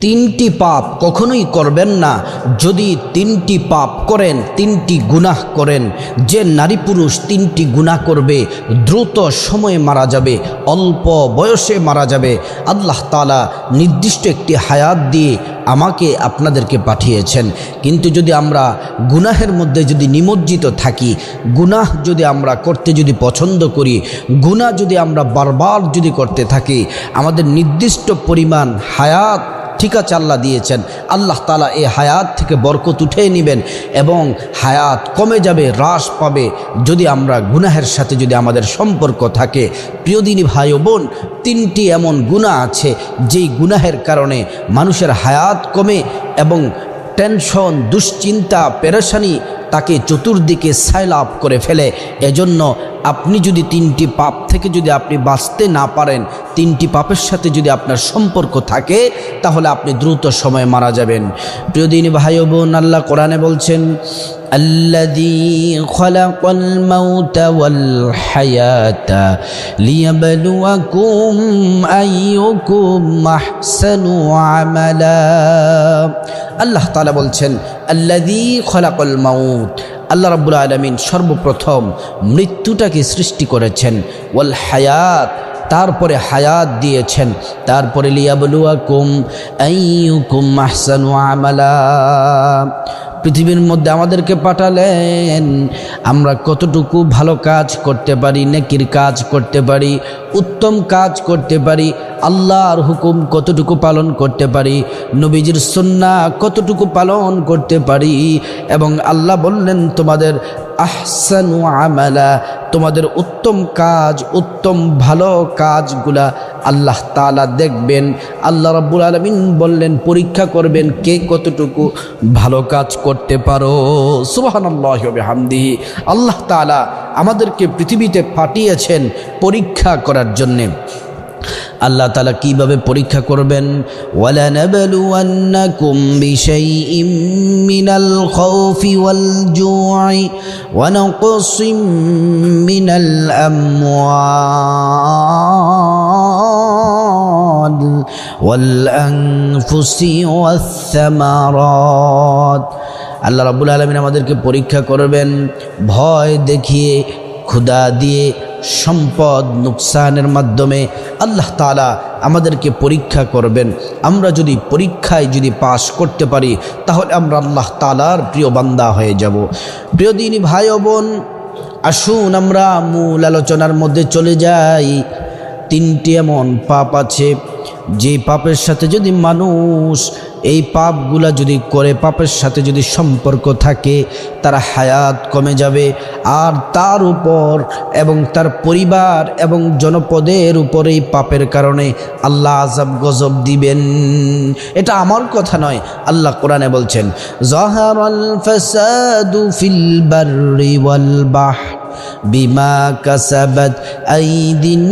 তিনটি পাপ কখনোই করবেন না। যদি তিনটি পাপ করেন, তিনটি গুনাহ করেন, যে নারী পুরুষ তিনটি গুনাহ করবে, দ্রুত সময়ে মারা যাবে, অল্প বয়সে মারা যাবে। আল্লাহ তালা নির্দিষ্ট একটি হায়াত দিয়ে আমাকে আপনাদেরকে পাঠিয়েছেন। কিন্তু যদি আমরা গুনাহের মধ্যে যদি নিমজ্জিত থাকি, গুনাহ যদি আমরা করতে যদি পছন্দ করি, গুনাহ যদি আমরা বারবার যদি করতে থাকি, আমাদের নির্দিষ্ট পরিমাণ হায়াত ঠিক চাল্লা দিয়েছেন। আল্লাহ তালা এই হায়াত থেকে বরকত উঠে নেবেন এবং হায়াত কমে যাবে, হ্রাস পাবে। যদি আমরা গুনাহের সাথে যদি আমাদের সম্পর্ক থাকে প্রিয়দিনী ভাই ও বোন, তিনটি এমন গুণা আছে, যেই গুনাহের কারণে মানুষের হায়াত কমে এবং টেনশন, দুশ্চিন্তা, পেরেশানি তাকে চতুর্দিকে সাইলাপ করে ফেলে। এজন্য আপনি যদি তিনটি পাপ থেকে যদি আপনি বাঁচতে না পারেন, তিনটি পাপের সাথে যদি আপনার সম্পর্ক থাকে, তাহলে আপনি দ্রুত সময়ে মারা যাবেন। প্রিয়দিন ভাই ও বোন, আল্লাহ কোরআনে বলছেন الذي خلق الموت والحياة ليبلوكم أيكم أحسن عملا আল্লাহ তাআলা বলছেন আল্লাযী খলাকল মাউত আল্লাহ রাব্বুল আলামিন সর্বপ্রথম মৃত্যুটাকে সৃষ্টি করেছেন ওয়াল হায়াত তারপরে হায়াত দিয়েছেন তারপরে লিয়াবলুয়াকুম আইয়ুকুম আহসানু আমালা পৃথিবীর মধ্যে আমাদেরকে পাঠালেন। আমরা কতটুকু ভালো কাজ করতে পারি, নেকির কাজ করতে পারি, উত্তম কাজ করতে পারি, আল্লাহর হুকুম কতটুকু পালন করতে পারি, নবীজির সন্না কতটুকু পালন করতে পারি, এবং আল্লাহ বললেন, তোমাদের আহসানু আমালা, তোমাদের উত্তম কাজ, উত্তম ভালো কাজগুলা আল্লাহ তালা দেখবেন। আল্লাহ রাব্বুল আলমিন বললেন, পরীক্ষা করবেন কে কতটুকু ভালো কাজ করতে পারো। সুবাহান্লাহ আল্লাহ তালা আমাদেরকে পৃথিবীতে পাঠিয়েছেন পরীক্ষা করার জন্যে। আল্লাহ তালা কীভাবে পরীক্ষা করবেন? ওয়ালা নাবলুয়ান্নাকুম বিশাইইম মিনাল খাউফি ওয়াল জু'i ওয়া নাকসিম মিনাল আমওয়াল ওয়াল আনফুসি ওয়াস সামারাত। আল্লাহ রাব্বুল আলামিন আমাদেরকে পরীক্ষা করবেন, ভয় দেখিয়ে, ক্ষুধা দিয়ে সম্পদ নুকসানের মাধ্যমে আল্লাহ তালা আমাদেরকে পরীক্ষা করবেন। আমরা যদি পরীক্ষায় যদি পাশ করতে পারি, তাহলে আমরা আল্লাহ তালার প্রিয় বান্দা হয়ে যাব। প্রিয় দিনী ভাই বোন, আসুন আমরা মূল আলোচনার মধ্যে চলে যাই। তিনটি এমন পাপ আছে, যে পাপের সাথে যদি মানুষ এই পাপগুলা যদি করে, পাপের সাথে যদি সম্পর্ক থাকে, তার হায়াত কমে যাবে। আর তার উপর এবং তার পরিবার এবং জনপদের উপর এই পাপের কারণে আল্লাহ আজাব গজব দিবেন। এটা আমার কথা নয়, আল্লাহ কোরআনে বলছেন বিমা কাসাবাত আইদিন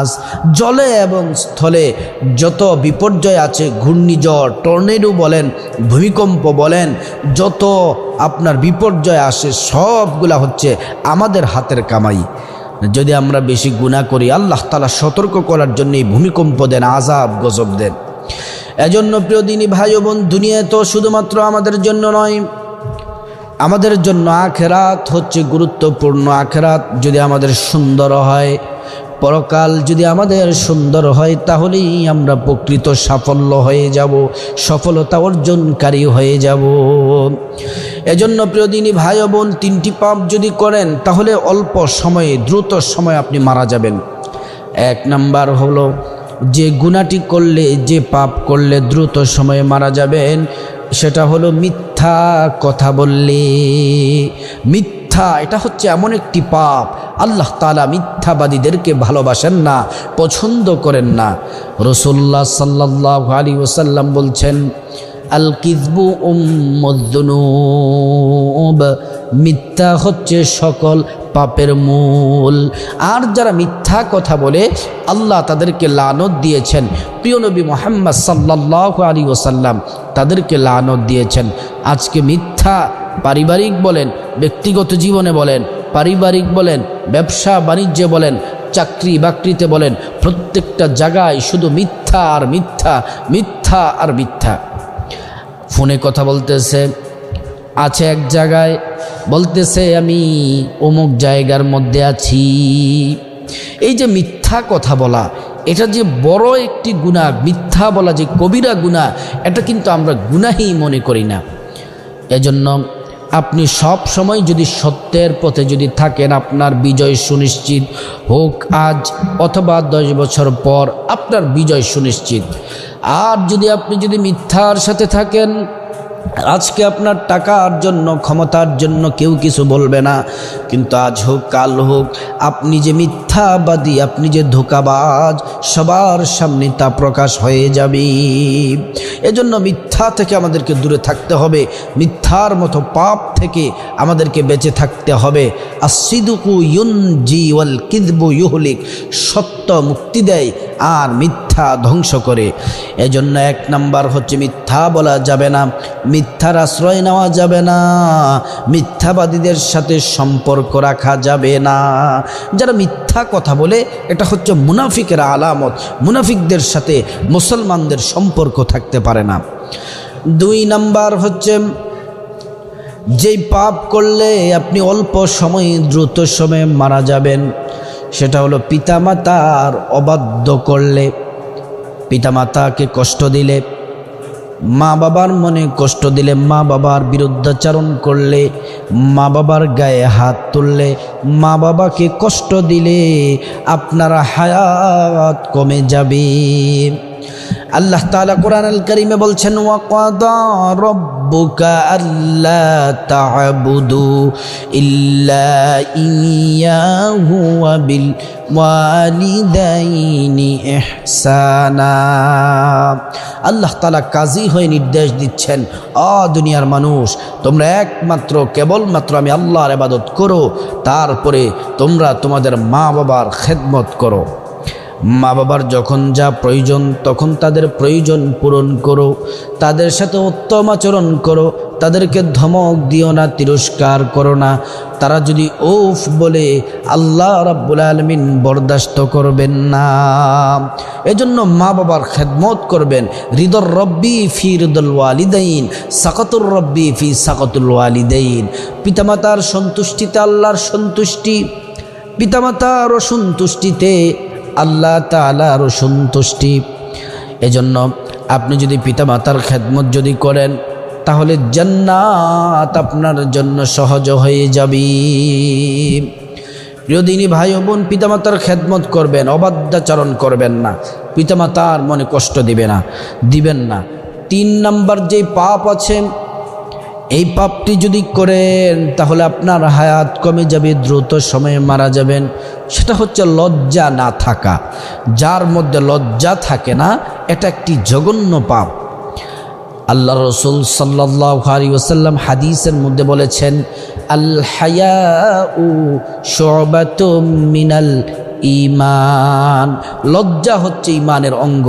নাস জলে এবং স্থলে যত বিপর্যয় আছে, ঘূর্ণিঝড়, টর্নেডো বলেন, ভূমিকম্প বলেন, যত আপনার বিপর্যয় আসে, সবগুলা হচ্ছে আমাদের হাতের কামাই। যদি আমরা বেশি গুণা করি, আল্লাহ তালা সতর্ক করার জন্য এই ভূমিকম্প দেন আজাব গজব দেন। এজন্য প্রিয় দিনী ভাই বোন দুনিয়া তো শুধুমাত্র আমাদের জন্য নয়, আমাদের জন্য আখেরাত হচ্ছে গুরুত্বপূর্ণ আখেরাত। যদি আমাদের সুন্দর হয় পরকাল যদি আমাদের সুন্দর হয়, তাহলেই আমরা প্রকৃত সাফল্য হয়ে যাব, সফলতা অর্জনকারী হয়ে যাব। এজন্য প্রিয়দিনী ভাই বোন, তিনটি পাপ যদি করেন, তাহলে অল্প সময়ে, দ্রুত সময়ে আপনি মারা যাবেন। এক নাম্বার হলো, যে গুণাটি করলে, যে পাপ করলে দ্রুত সময়ে মারা যাবেন, সেটা হলো মিথ্যা কথা বললে। মিথ্যা এটা হচ্ছে এমন একটি পাপ। আল্লাহ তালা মিথ্যাবাদীদেরকে ভালোবাসেন না, পছন্দ করেন না। রসুল্লাহ সাল্লাহ আলী ওসাল্লাম বলছেন আল কিজবু উম্মুদ্দুনুব মিথ্যা হচ্ছে সকল পাপের মূল। আর যারা মিথ্যা কথা বলে, আল্লাহ তাদেরকে লানত দিয়েছেন। প্রিয় নবী মোহাম্মদ সাল্লাহ আলী ওসাল্লাম তাদেরকে লানত দিয়েছেন। আজকে মিথ্যা পারিবারিক বলেন, ব্যক্তিগত জীবনে বলেন, পারিবারিক বলেন, ব্যবসা বাণিজ্যে বলেন, চাকরি বাকরিতে বলেন, প্রত্যেকটা জায়গায় শুধু মিথ্যা আর মিথ্যা মিথ্যা আর মিথ্যা। ফোনে কথা বলতেছে, আছে এক জায়গায়, বলতেছে, আমি অমুক জায়গার মধ্যে আছি। এই যে মিথ্যা কথা বলা, এটা যে বড় একটি গুণা, মিথ্যা বলা যে কবিরা গুণা, এটা কিন্তু আমরা গুনাহি মনে করি না। এজন্য আপনি সব সময় যদি সত্যের পথে যদি থাকেন, আপনার বিজয় সুনিশ্চিত হোক আজ অথবা দশ বছর পর, আপনার বিজয় সুনিশ্চিত। আর যদি আপনি যদি মিথ্যার সাথে থাকেন, আজকে আপনার টাকার জন্য, ক্ষমতার জন্য কেউ কিছু বলবে না। কিন্তু আজ হোক, কাল হোক, আপনি যে মিথ্যাবাদী, আপনি যে ধোকাবাজ সবার সামনে তা প্রকাশ হয়ে যাবে। এজন্য মিথ্যা থেকে আমাদেরকে দূরে থাকতে হবে। মিথ্যার মতো পাপ থেকে আমাদেরকে বেঁচে থাকতে হবে। সত্য মুক্তি দেয় আর মিথ্যা ধ্বংস করে। এজন্য এক নাম্বার হচ্ছে মিথ্যা বলা যাবে না, মিথ্যার আশ্রয় নেওয়া যাবে না, মিথ্যাবাদীদের সাথে সম্পর্ক রাখা যাবে না। যারা মিথ্যা কথা বলে, এটা হচ্ছে মুনাফিকের আলামত। মুনাফিকদের সাথে মুসলমানদের সম্পর্ক থাকতে পারে না। দুই নাম্বার হচ্ছে, যেই পাপ করলে আপনি অল্প সময়ে দ্রুত সময়ে মারা যাবেন, সেটা হলো পিতামাতার অবাধ্য করলে, পিতামাতাকে কষ্ট দিলে মা বাবার মনে কষ্ট দিলে মা বাবার বিরুদ্ধাচারণ করলে মা বাবার গায়ে হাত তুললে মা বাবাকে কষ্ট দিলে আপনার হায়াত কমে যাবে। আল্লাহ তাআলা কোরআন আল করিমে বলছেন, ওয়াকাদা রব্বুকা আল্লা তা'বুদু ইল্লা ইয়াহু ওয়া বিল আল্লাহ তালা কাজী হয়ে নির্দেশ দিচ্ছেন, অ দুনিয়ার মানুষ, তোমরা একমাত্র, কেবলমাত্র আমি আল্লাহর ইবাদত করো, তারপরে তোমরা তোমাদের মা বাবার খেদমত করো। মা বাবার যখন যা প্রয়োজন, তখন তাদের প্রয়োজন পূরণ করো। তাদের সাথে উত্তম আচরণ করো। তাদেরকে ধমক দিও না, তিরস্কার করো না। তারা যদি ওফ বলে, আল্লাহ রাব্বুল আলমিন বরদাস্ত করবেন না। এজন্য মা বাবার খেদমত করবেন। হৃদর রব্বি ফি হৃদুল ওয়ালিদাইন, সাকাতুর রব্বি ফি সাকাতুল ওয়ালিদাইন। পিতামাতার সন্তুষ্টিতে আল্লাহর সন্তুষ্টি, পিতামাতার অসন্তুষ্টিতে আল্লাহ তালারও সন্তুষ্টি। এজন্য আপনি যদি পিতামাতার খেদমত যদি করেন, তাহলে জান্নাত আপনার জন্য সহজ হয়ে যাবে। প্রিয়দিনী ভাই ও বোন, পিতামাতার খেদমত করবেন, অবাধ্যাচরণ করবেন না। পিতামাতার মনে কষ্ট দিবে না, দিবেন না। তিন নাম্বার যে পাপ আছে এই পাপটি যদি করেন, তাহলে আপনার হায়াত কমে যাবে, দ্রুত সময়ে মারা যাবেন। সেটা হচ্ছে লজ্জা না থাকা। যার মধ্যে লজ্জা থাকে না, এটা একটি জঘন্য পাপ। আল্লাহ রসুল সাল্লাহ আলী ওসাল্লাম হাদিসের মধ্যে বলেছেন আল হায়াউ মিনাল ইমান লজ্জা হচ্ছে ইমানের অঙ্গ।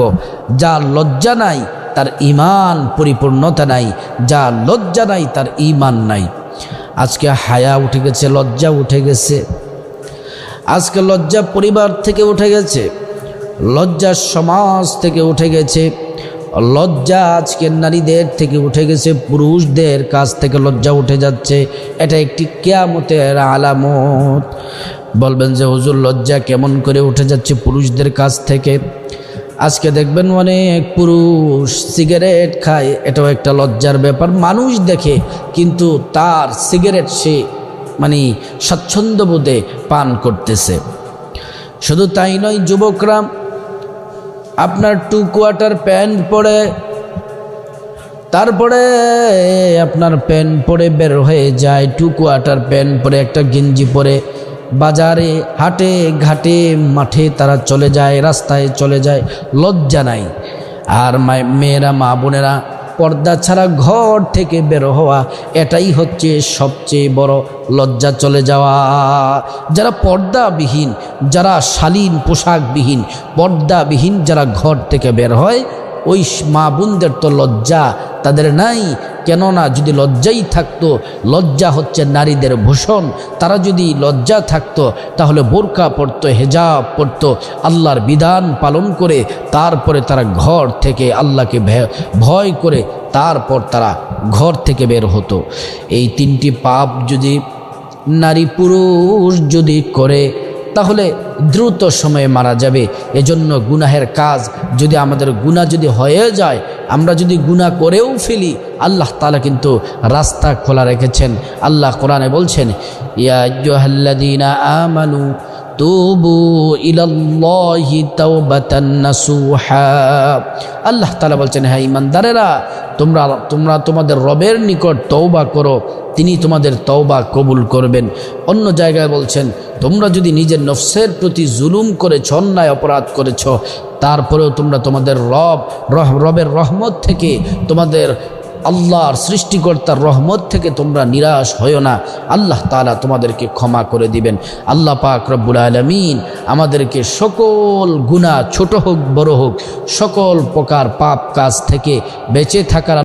যার লজ্জা নাই তার ইমান পরিপূর্ণতা নাই, যা লজ্জা নাই তার ইমান নাই। আজকে হায়া উঠে গেছে, লজ্জা উঠে গেছে। আজকে লজ্জা পরিবার থেকে উঠে গেছে, লজ্জা সমাজ থেকে উঠে গেছে। লজ্জা আজকের নারীদের থেকে উঠে গেছে, পুরুষদের কাছ থেকে লজ্জা উঠে যাচ্ছে। এটা একটি কেয়ামতের আলামত। বলবেন যে, হুজুর, লজ্জা কেমন করে উঠে যাচ্ছে পুরুষদের কাছ থেকে? আজকে দেখবেন অনেক পুরুষ সিগারেট খায়, এটাও একটা লজ্জার ব্যাপার। মানুষ দেখে, কিন্তু তার সিগারেট সে মানে স্বাচ্ছন্দ্য বোধে পান করতেছে। শুধু তাই নয়, যুবকরা, আপনার টু কোয়ার্টার প্যান্ট পরে, তারপরে আপনার প্যান্ট পরে বের হয়ে যায়, টু কোয়ার্টার প্যান্ট পরে একটা গেঞ্জি পরে। বাজারে, হাটে, ঘাটে, মাঠে তারা চলে যায়, রাস্তায় চলে যায়, লজ্জা নাই। আর মেয়েরা, মা বোনেরা, পর্দা ছাড়া ঘর থেকে বের হওয়া, এটাই হচ্ছে সবচেয়ে বড় লজ্জা চলে যাওয়া। যারা পর্দাবিহীন, যারা শালীন, পোশাকবিহীন, পর্দাবিহীন যারা ঘর থেকে বের হয়, ওই মা বোনদের তো লজ্জা তাদের নাই। কেননা যদি লজ্জাই থাকতো, লজ্জা হচ্ছে নারীদের ভূষণ। তারা যদি লজ্জা থাকতো, তাহলে বোরকা পড়তো হেজাব পড়তো আল্লাহর বিধান পালন করে তারপরে তারা ঘর থেকে আল্লাহকে ভয় করে তারপর তারা ঘর থেকে বের হতো। এই তিনটি পাপ যদি নারী পুরুষ যদি করে তাহলে দ্রুত সময়ে মারা যাবে। এজন্য গুনাহের কাজ যদি আমাদের গুণা যদি হয়ে যায়, আমরা যদি গুণা করেও ফেলি, আল্লাহ তালা কিন্তু রাস্তা খোলা রেখেছেন। আল্লাহ কোরআনে বলছেন, ইয়া আমানু তুবু আল্লাহ তাআলা বলছেন হ্যাঁ ইমানদারেরা তোমরা তোমরা তোমাদের রবের নিকট তওবা করো, তিনি তোমাদের তওবা কবুল করবেন। অন্য জায়গায় বলছেন, তোমরা যদি নিজের নফসের প্রতি জুলুম করেছ অন্যায় অপরাধ করেছ, তারপরেও তোমরা তোমাদের রব রবের রহমত থেকে তোমাদের আল্লাহর সৃষ্টিকর্তার রহমত থেকে তোমরা নিরাশ হও না। আল্লাহ তালা তোমাদেরকে ক্ষমা করে দিবেন। আল্লাহ পাক রব্বুল আলমিন আমাদেরকে সকল গুণা ছোট হোক, বড় হোক, সকল প্রকার পাপ কাজ থেকে বেঁচে থাকার